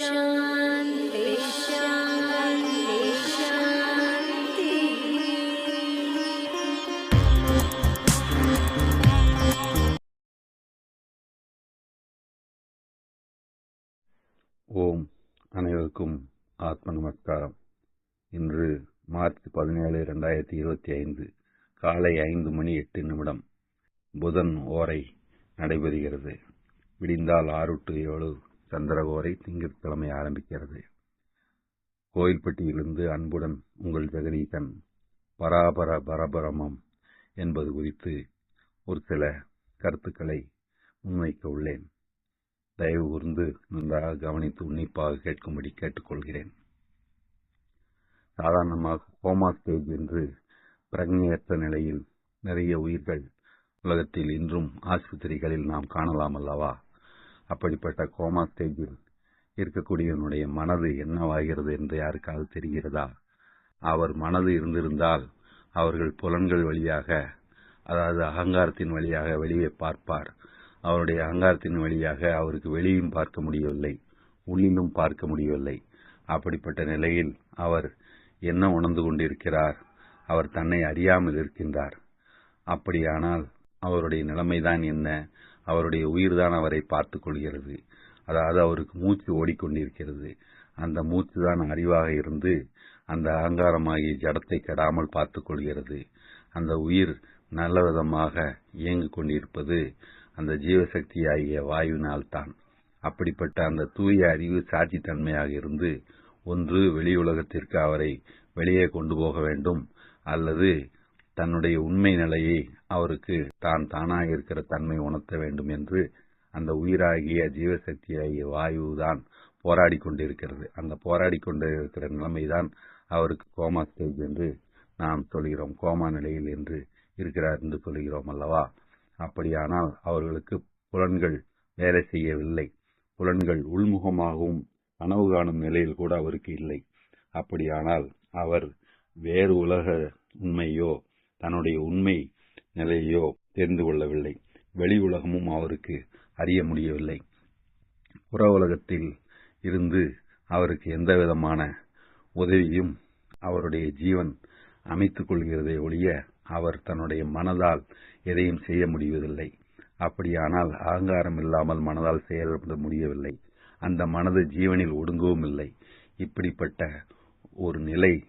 ஓம். அனைவருக்கும் ஆத்ம நமஸ்காரம் இன்று மார்ச் பதினேழு ரெண்டாயிரத்தி இருபத்தி ஐந்து காலை ஐந்து மணி எட்டு நிமிடம். புதன் ஓரை நடைபெறுகிறது. விடிந்தால் ஆறு டு ஏழு சந்திரகோரை திங்கட்கிழமை ஆரம்பிக்கிறது. கோயில்பட்டியிலிருந்து அன்புடன் உங்கள் ஜெகதீசன் பராபர பரபரமம் என்பது குறித்து ஒரு சில கருத்துக்களை முன்வைக்க உள்ளேன். தயவு கூர்ந்து நன்றாக கவனித்து உன்னிப்பாக கேட்கும்படி கேட்டுக்கொள்கிறேன். சாதாரணமாக கோமா ஸ்டேஜ் என்று பிரக்ஞையற்ற நிலையில் நிறைய உயிர்கள் உலகத்தில் இன்றும் ஆஸ்பத்திரிகளில் நாம் காணலாம் அல்லவா? அப்படிப்பட்ட கோமா ஸ்டேஜில் இருக்கக்கூடியவனுடைய மனது என்னவாகிறது என்று யாருக்காவது தெரிகிறதா? அவர் மனது இருந்திருந்தால் அவர்கள் புலன்கள் வழியாக அதாவது அகங்காரத்தின் வழியாக வெளியே பார்ப்பார். அவருடைய அகங்காரத்தின் வழியாக அவருக்கு வெளியும் பார்க்க முடியவில்லை உள்ளிலும் பார்க்க முடியவில்லை. அப்படிப்பட்ட நிலையில் அவர் என்ன உணர்ந்து கொண்டிருக்கிறார்? அவர் தன்னை அறியாமல் இருக்கின்றார். அப்படியானால் அவருடைய நிலைமைதான் என்ன? அவருடைய உயிர்தான் அவரை பார்த்துக் கொள்கிறது. அதாவது அவருக்கு மூச்சு ஓடிக்கொண்டிருக்கிறது. அந்த மூச்சு தான் அறிவாக இருந்து அந்த அகங்காரமாகிய ஜடத்தை கெடாமல் பார்த்துக் கொள்கிறது. அந்த உயிர் நல்ல விதமாக இயங்கிக் கொண்டிருப்பது அந்த ஜீவசக்தி ஆகிய வாயுவினால்தான். அப்படிப்பட்ட அந்த தூய அறிவு சாட்சி தன்மையாக இருந்து ஒன்று வெளி உலகத்திற்கு அவரை வெளியே கொண்டு போக வேண்டும் அல்லது தன்னுடைய உண்மை நிலையை அவருக்கு தான் தானாக இருக்கிற தன்மை உணர்த்த வேண்டும் என்று அந்த உயிராகிய ஜீவசக்தியாகிய வாயுதான் போராடி கொண்டிருக்கிறது. அந்த போராடி கொண்டிருக்கிற நிலைமைதான் அவருக்கு கோமா ஸ்டேஜ் என்று நாம் சொல்கிறோம். கோமா நிலையில் என்று இருக்கிறார் என்று சொல்கிறோம் அல்லவா? அப்படியானால் அவர்களுக்கு புலன்கள் வேலை செய்யவில்லை. புலன்கள் உள்முகமாகவும் கனவு காணும் நிலையில் கூட அவருக்கு இல்லை. அப்படியானால் அவர் வேறு உலக உண்மையோ தன்னுடைய உண்மை நிலையோ தெரிந்து கொள்ளவில்லை. வெளி உலகமும் அவருக்கு அறிய முடியவில்லை. புற உலகத்தில் இருந்து அவருக்கு எந்த விதமான உதவியும் அவருடைய ஜீவன் அமைத்துக் கொள்கிறதை ஒழிய அவர் தன்னுடைய மனதால் எதையும் செய்ய முடிவதில்லை. அப்படியானால் அகங்காரம் இல்லாமல் மனதால் செயல்பட முடியவில்லை. அந்த மனது ஜீவனில் ஒடுங்கவும் இல்லை. இப்படிப்பட்ட ஒரு நிலை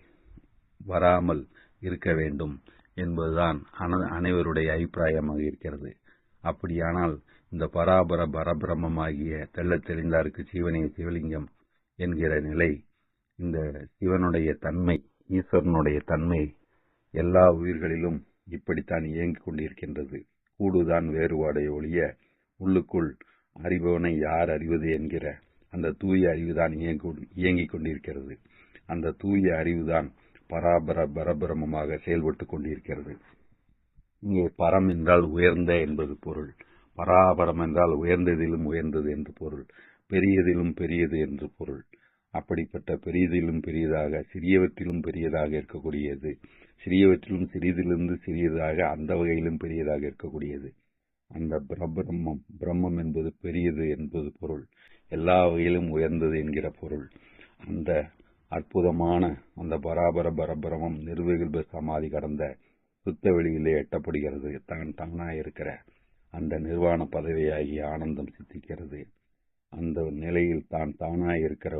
வராமல் இருக்க வேண்டும். என்பதுதான் அனைவருடைய அபிப்பிராயமாக இருக்கிறது. அப்படியானால் இந்த பராபர பரபிரமமாகிய தெள்ளத் தெளிந்தாருக்கு சிவனே சிவலிங்கம் என்கிற நிலை இந்த சிவனுடைய தன்மை ஈஸ்வரனுடைய தன்மை எல்லா உயிர்களிலும் இப்படித்தான் இயங்கிக் கொண்டிருக்கின்றது. கூடுதான் வேறுபாடை ஒழிய உள்ளுக்குள் அறிபவனை யார் அறிவது என்கிற அந்த தூய அறிவுதான் இயங்கிக் கொண்டிருக்கிறது. அந்த தூய அறிவுதான் பராபர பரபிரமமாக செயல்பட்டுக் கொண்டிருக்கிறது. இங்கே பரம் என்றால் உயர்ந்த என்பது பொருள். பராபரம் என்றால் உயர்ந்ததிலும் உயர்ந்தது என்று பொருள். பெரியதிலும் பெரியது என்று பொருள். அப்படிப்பட்ட பெரியதிலும் பெரியதாக சிறியவற்றிலும் பெரியதாக இருக்கக்கூடியது. சிறியவற்றிலும் சிறியதிலிருந்து சிறியதாக அந்த வகையிலும் பெரியதாக இருக்கக்கூடியது. அந்த பிரபிரம்மம் பிரம்மம் என்பது பெரியது என்பது பொருள். எல்லா வகையிலும் உயர்ந்தது என்கிற பொருள். அந்த அற்புதமான அந்த பராபர பரபிரமம் நிர்விகல்ப சமாதி கடந்த சுத்த வெளியிலே எட்டப்படுகிறது. தான் தானா இருக்கிற அந்த நிர்வாண பதவியாகி ஆனந்தம் சித்திக்கிறது. அந்த நிலையில் தான் தானா இருக்கிற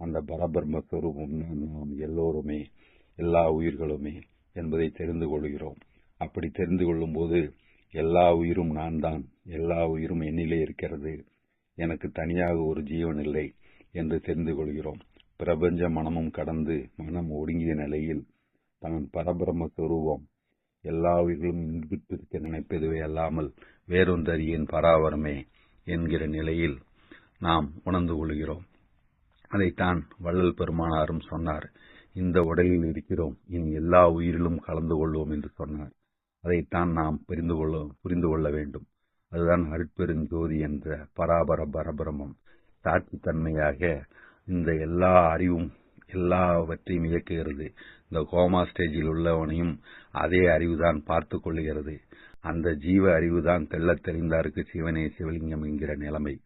அந்த பரபிரம்ம சுரூபம் நாம் எல்லோருமே எல்லா உயிர்களுமே என்பதை தெரிந்து கொள்கிறோம். அப்படி தெரிந்து கொள்ளும் போது எல்லா உயிரும் நான் தான் எல்லா உயிரும் என்னிலே இருக்கிறது. எனக்கு தனியாக ஒரு ஜீவன் இல்லை என்று தெரிந்து கொள்கிறோம். பிரபஞ்ச மனமும் கடந்து மனம் ஒடுங்கிய நிலையில் தான் பரபிரம்ம சுரூபம் எல்லா உயிர்களும் இன்பித்திருக்க நினைப்பதுவே அல்லாமல் வேறொன்றறியேன் பராவரமே என்கிற நிலையில் நாம் உணர்ந்து கொள்கிறோம். அதைத்தான் வள்ளல் பெருமானாரும் சொன்னார். இந்த உடலில் இருக்கிறோம். இனி எல்லா உயிரிலும் கலந்து கொள்வோம் என்று சொன்னார். அதைத்தான் நாம் புரிந்து கொள்ள புரிந்து கொள்ள வேண்டும். அதுதான் அருட்பெருஞ்சோதி என்ற பராபர பரபிரமம். சாட்சி தன்மையாக இந்த எல்லா அறிவும் எல்லாவற்றையும் இயக்குகிறது. இந்த கோமா ஸ்டேஜில் உள்ளவனையும் அதே அறிவுதான் பார்த்து கொள்ளுகிறது. அந்த ஜீவ அறிவுதான் தெள்ளத் தெரிந்தாருக்கு சிவனே சிவலிங்கம் என்கிற நிலைமை.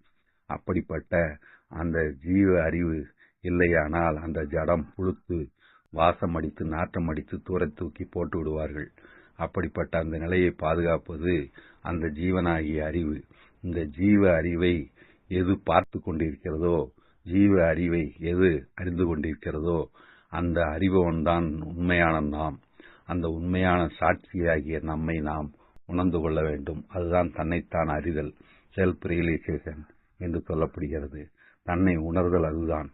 அப்படிப்பட்ட அந்த ஜீவ அறிவு இல்லையானால் அந்த ஜடம் புழுத்து வாசம் அடித்து நாற்றம் அடித்து தூர தூக்கி போட்டு விடுவார்கள். அப்படிப்பட்ட அந்த நிலையை பாதுகாப்பது அந்த ஜீவனாகிய அறிவு. இந்த ஜீவ அறிவை எது பார்த்து கொண்டிருக்கிறதோ ஜீவ அறிவை எது அறிந்து கொண்டிருக்கிறதோ அந்த அறிபவன்தான் உண்மையான நாம். அந்த உண்மையான சாட்சியாகிய நம்மை நாம் உணர்ந்து கொள்ள வேண்டும். அதுதான் தன்னைத்தான் அறிதல் செல்ஃப் ரியலைசேஷன் என்று சொல்லப்படுகிறது. தன்னை உணர்தல் அதுதான்.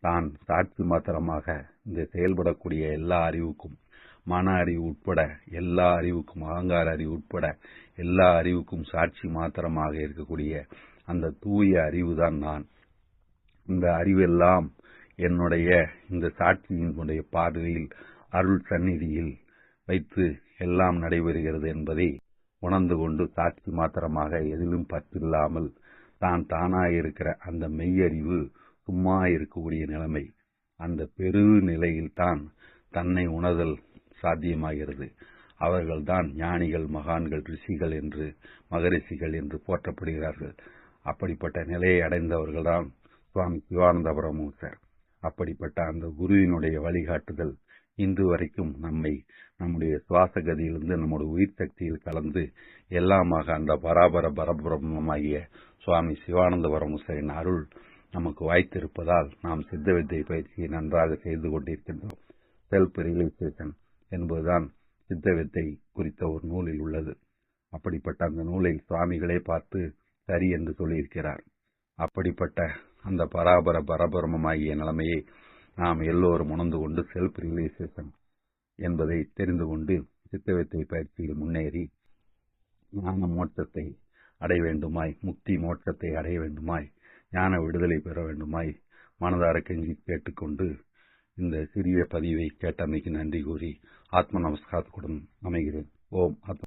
தான் சாட்சி மாத்திரமாக இந்த செயல்படக்கூடிய எல்லா அறிவுக்கும் மன அறிவு உட்பட எல்லா அறிவுக்கும் அகங்கார அறிவு உட்பட எல்லா அறிவுக்கும் சாட்சி மாத்திரமாக இருக்கக்கூடிய அந்த தூய அறிவுதான் நான். இந்த அறிவெல்லாம் என்னுடைய இந்த சாட்சியினுடைய பார்வையில் அருள் சந்நிதியில் வைத்து எல்லாம் நடைபெறுகிறது என்பதை உணர்ந்து கொண்டு சாட்சி மாத்திரமாக எதிலும் பற்றில்லாமல் தான் தானாக இருக்கிற அந்த மெய்யறிவு சும்மா இருக்கக்கூடிய நிலைமை அந்த பெரு நிலையில்தான் தன்னை உணர்தல் சாத்தியமாகிறது. அவர்கள்தான் ஞானிகள் மகான்கள் ரிஷிகள் என்று மகரிஷிகள் என்று போற்றப்படுகிறார்கள். அப்படிப்பட்ட நிலையை அடைந்தவர்கள்தான் சுவாமி சிவானந்த சார் அப்படிப்பட்ட அந்த குருவினுடைய வழிகாட்டுதல் இன்று வரைக்கும் நம்மை நம்முடைய சுவாச கதியிலிருந்து நம்முடைய உயிர் சக்தியில் கலந்து எல்லாமாக அந்த பராபர பரபிரம்மமாகிய சுவாமி சிவானந்த பரமஹம்சரின் அருள் நமக்கு வாய்த்திருப்பதால் நாம் சித்த வித்தை பயிற்சியை நன்றாக செய்து கொண்டிருக்கின்றோம். செல்ஃப் ரியலைசேஷன் என்பதுதான் சித்த வித்தை குறித்த ஒரு நூலில் உள்ளது. அப்படிப்பட்ட அந்த நூலை சுவாமிகளே பார்த்து சரி என்று சொல்லியிருக்கிறார். அப்படிப்பட்ட அந்த பராபர பரபரமமாகிய நிலைமையை நாம் எல்லோரும் உணர்ந்து கொண்டு செல்ஃப் ரியலைசேஷன் என்பதை தெரிந்து கொண்டு சித்தவித்தை பயிற்சியில் முன்னேறி ஞான மோட்சத்தை அடைய வேண்டுமாய் முக்தி மோட்சத்தை அடைய வேண்டுமாய் ஞான விடுதலை பெற வேண்டுமாய் மனதார கெஞ்சி கேட்டுக்கொண்டு இந்த சிறிய பதிவை கேட்டமைக்கு நன்றி கூறி ஆத்ம நமஸ்காரத்துடன் அமைகிறேன். ஓம் ஆத்ம